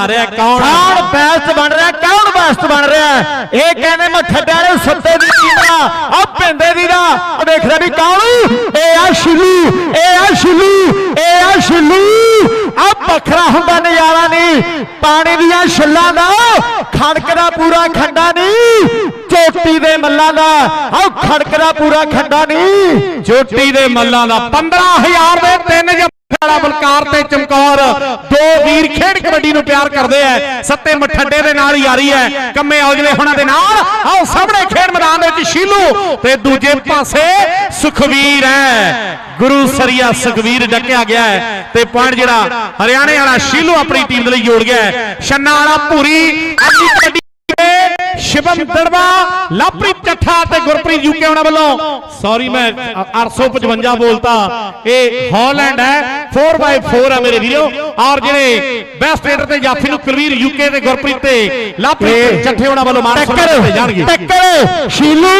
ਆ ਰਿਹਾ ਕੌਣ? ਕੌਣ ਬੈਸਟ ਬਣ ਰਿਹਾ, ਕੌਣ ਬੈਸਟ ਬਣ ਰਿਹਾ? ਇਹ ਕਹਿੰਦੇ ਮੈਂ ਠੱਡਿਆ ਸੱਤੇ ਦੀ ਟੀਮ ਦਾ ਆ ਪਿੰਦੇ ਦੀ ਦਾ ਉਹ ਦੇਖਦਾ ਵੀ ਕੌਣ ਇਹ ਆ ਸ਼ਿਲੂ, ਇਹ ਆ ਸ਼ਿਲੂ, ਇਹ ਆ ਸ਼ਿਲੂ। ਆ ਵੱਖਰਾ ਹੁੰਦਾ ਨਜ਼ਾਰਾ ਨਹੀਂ। ਪਾਣੀ ਦੀਆਂ ਛੱਲਾਂ ਦਾ ਖੜਕ ਦਾ ਪੂਰਾ ਖੰਡਾ ਨਹੀਂ। ਚੋਟੀ ਦੇ ਮੱਲਾਂ ਦਾ। ਆ ਖੜਕ ਪੂਰਾ ਖੰਡਾ ਨਹੀਂ ਚੋਟੀ ਦੇ ਮੱਲਾਂ ਦਾ 15000 ਦੇ ਤਿੰਨ ਵਾਲਾ ਬਲਕਾਰ ਤੇ ਚਮਕੌਰ। ਦੋ ਵੀਰ ਖੇਡ ਕਬੱਡੀ ਨੂੰ ਪਿਆਰ ਕਰਦੇ ਐ ਸੱਤੇ ਮਠੱਡੇ ਦੇ ਨਾਲ ਯਾਰੀ ਐ ਕੰਮੇ ਔਜਲੇ ਹੁਣਾਂ ਦੇ ਨਾਲ। ਆਓ ਸਾਹਮਣੇ ਖੇਡ ਮੈਦਾਨ ਦੇ ਵਿੱਚ ਸ਼ੀਲੂ ਤੇ ਦੂਜੇ ਪਾਸੇ ਸੁਖਵੀਰ ਹੈ। ਗੁਰੂ ਸਰੀਆ ਸੁਖਵੀਰ ਡੱਕਿਆ ਗਿਆ ਹੈ ਤੇ ਪੁਆਇੰਟ ਜਿਹੜਾ ਹਰਿਆਣੇ ਵਾਲਾ ਸ਼ੀਲੂ ਆਪਣੀ ਟੀਮ ਦੇ ਲਈ ਜੋੜ ਗਿਆ ਛੰਨਾ ਵਾਲਾ ਭੂਰੀ ਆਪਣੀ ਕਬੱਡੀ ਲਵਪ੍ਰੀਤ ਚੱਠਾ ਤੇ ਗੁਰਪ੍ਰੀਤ ਯੂਕੇ ਉਹਨਾਂ ਵੱਲੋਂ। ਸੌਰੀ ਮੈਂ 855 ਬੋਲਤਾ। ਇਹ ਹਾਲੈਂਡ ਹੈ। 4x4 ਹੈ ਮੇਰੇ ਵੀਰੋ। ਔਰ ਜਿਹੜੇ ਬੈਸਟ ਰੇਡਰ ਤੇ ਜਾਫੀ ਨੂੰ ਕੁਲਵੀਰ ਯੂਕੇ ਤੇ ਗੁਰਪ੍ਰੀਤ ਤੇ ਲਵਪ੍ਰੀਤ ਚੱਠੇ ਉਹਨਾਂ ਵੱਲੋਂ ਮਾਰ ਟੱਕਰ ਜਾਣਗੇ। ਟੱਕਰ ਸ਼ੀਲੂ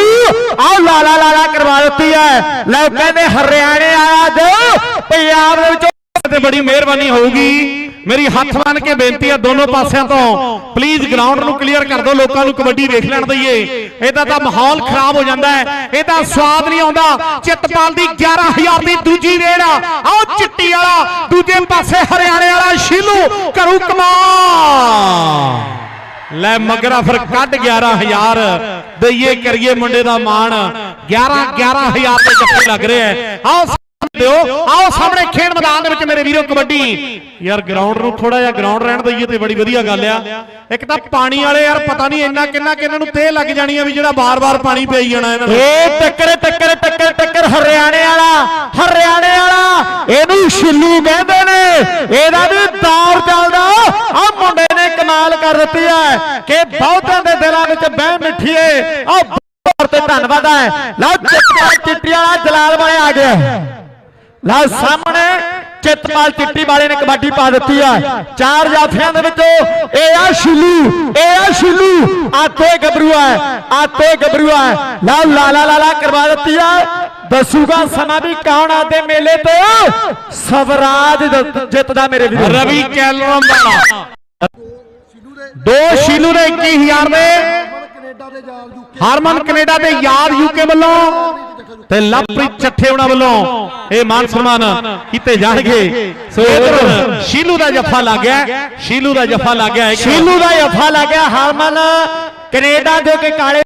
ਆਹ ਲਾਲਾ ਲਾਲਾ ਕਰਵਾ ਦਿੱਤੀ ਹੈ। ਲੈ ਕਹਿੰਦੇ ਹਰਿਆਣੇ ਆਇਆ ਦਿਓ। ਪੰਜਾਬ ਦੇ ਵਿੱਚੋਂ ਤੇ ਬੜੀ ਮਿਹਰਬਾਨੀ ਹੋਊਗੀ। ਮੇਰੀ ਹੱਥ ਬੰਨ ਕੇ ਬੇਨਤੀ ਹੈ ਦੋਨੋਂ ਪਾਸਿਆਂ ਤੋਂ। ਪਲੀਜ਼ ਗਰਾਊਂਡ ਨੂੰ ਕਲੀਅਰ ਕਰ ਦਿਓ ਲੋਕਾਂ ਨੂੰ ਕਬੱਡੀ ਵੇਖ ਲੈਣ ਦਈਏ। ਇਹਦਾ ਤਾਂ ਮਾਹੌਲ ਖਰਾਬ ਹੋ ਜਾਂਦਾ ਹੈ। ਇਹਦਾ ਸਵਾਦ ਨਹੀਂ ਆਉਂਦਾ। ਚਿੱਤਪਾਲ ਦੀ 11000 ਦੀ ਦੂਜੀ ਰੇਡ ਆ। ਆਓ ਚਿੱਟੀ ਵਾਲਾ ਦੂਜੇ ਪਾਸੇ ਹਰਿਆਣੇ ਵਾਲਾ ਸ਼ੀਲੂ ਕਰੂ ਕਮਾਲ। ਲੈ ਮਗਰਾ ਫਿਰ ਕੱਢ 11000 ਦਈਏ ਕਰੀਏ ਮੁੰਡੇ ਦਾ ਮਾਣ। 11 11000 ਦੇ ਜੱਫੇ ਲੱਗ ਰਿਹਾ ਆਓ ਦਿਓ ਆਓ ਸਾਹਮਣੇ ਖੇਡ ਮੈਦਾਨ ਦੇ ਵਿੱਚ ਮੇਰੇ ਵੀਰੋ ਕਬੱਡੀ। ਯਾਰ ਗਰਾਊਂਡ ਨੂੰ ਥੋੜਾ ਜਿਹਾ ਗਰਾਊਂਡ ਰਹਿਣ ਦਈਏ ਤੇ ਬੜੀ ਵਧੀਆ ਗੱਲ ਆ। ਇੱਕ ਤਾਂ ਪਾਣੀ ਵਾਲੇ ਯਾਰ ਪਤਾ ਨਹੀਂ ਇੰਨਾ ਕਿੰਨਾ ਕਿ ਇਹਨਾਂ ਨੂੰ ਤੇ ਲੱਗ ਜਾਣੀ ਆ ਵੀ ਜਿਹੜਾ ਬਾਰ-ਬਾਰ ਪਾਣੀ ਪਈ ਜਾਣਾ ਇਹਨਾਂ ਨੂੰ। ਇਹ ਟੱਕਰ ਟੱਕਰ ਟੱਕਰ ਟੱਕਰ ਹਰਿਆਣੇ ਵਾਲਾ ਹਰਿਆਣੇ ਵਾਲਾ। ਇਹਨੂੰ ਸ਼ਿੱਲੂ ਕਹਿੰਦੇ ਨੇ। ਇਹਦਾ ਵੀ ਦੌਰ ਚੱਲਦਾ। ਆ ਮੁੰਡੇ ਨੇ ਕਮਾਲ ਕਰ ਦਿੱਤੀ ਹੈ ਕਿ ਬਹੁਤਾਂ ਦੇ ਦਿਲਾਂ ਵਿੱਚ ਬਹਿ ਮਿੱਠੀਏ ਆ ਤੇ ਧੰਨਵਾਦ ਹੈ ਲਓ ਚਿੱਟੀ ਵਾਲਾ ਜਲਾਲ ਵਾਲੇ ਆ ਗਿਆ। ਲਓ ਸਾਹਮਣੇ ਚਿੱਤਪਾਲ ਚਿੱਟੀ ਵਾਲੇ ਨੇ ਕਬੱਡੀ ਪਾ ਦਿੱਤੀ ਆ। ਚਾਰ ਜਾਫਿਆਂ ਦੇ ਵਿੱਚੋਂ ਇਹ ਆ ਸ਼ਿਲੂ ਇਹ ਆ ਸ਼ਿਲੂ। ਆ ਤੋਏ ਗੱਭਰੂ ਆ ਆ ਤੋਏ ਗੱਭਰੂ ਆ ਲਓ ਲਾਲਾ ਲਾਲਾ ਕਰਵਾ ਦਿੱਤੀ ਆ। ਦੱਸੂਗਾ ਸਮਾਂ ਵੀ ਕੌਣ ਆਦੇ ਮੇਲੇ ਤੋਂ ਸਵਰਾਜ ਦ- ਜਿੱਤਦਾ ਮੇਰੇ ਵੀਰ। ਰਵੀ ਕੈਲਰਮ ਵਾਲਾ ਦੋ ਸ਼ੀਲੂ ਦੇ 21000 ਦੇ ਦੇ। ਹਾਰਮਨ ਕੈਨੇਡਾ ਦੇ ਯਾਦ ਯੂਕੇ ਵੱਲੋਂ। ਤੇ ਲਵਪ੍ਰੀਤ ਚੱਠੇ ਉਹਨਾਂ ਵੱਲੋਂ। ਇਹ ਮਾਨ ਸਨਮਾਨ ਕੀਤੇ ਜਾਣਗੇ। ਸੋ ਇਧਰ ਸ਼ੀਲੂ ਦਾ ਜੱਫਾ ਲੱਗ ਗਿਆ। ਸ਼ੀਲੂ ਦਾ ਜੱਫਾ ਲੱਗ ਗਿਆ। ਸ਼ੀਲੂ ਦਾ ਜਫਾ ਲੱਗਿਆ ਹਰਮਨ ਕੈਨੇਡਾ ਦੇ ਕੇ ਕਾਲੇ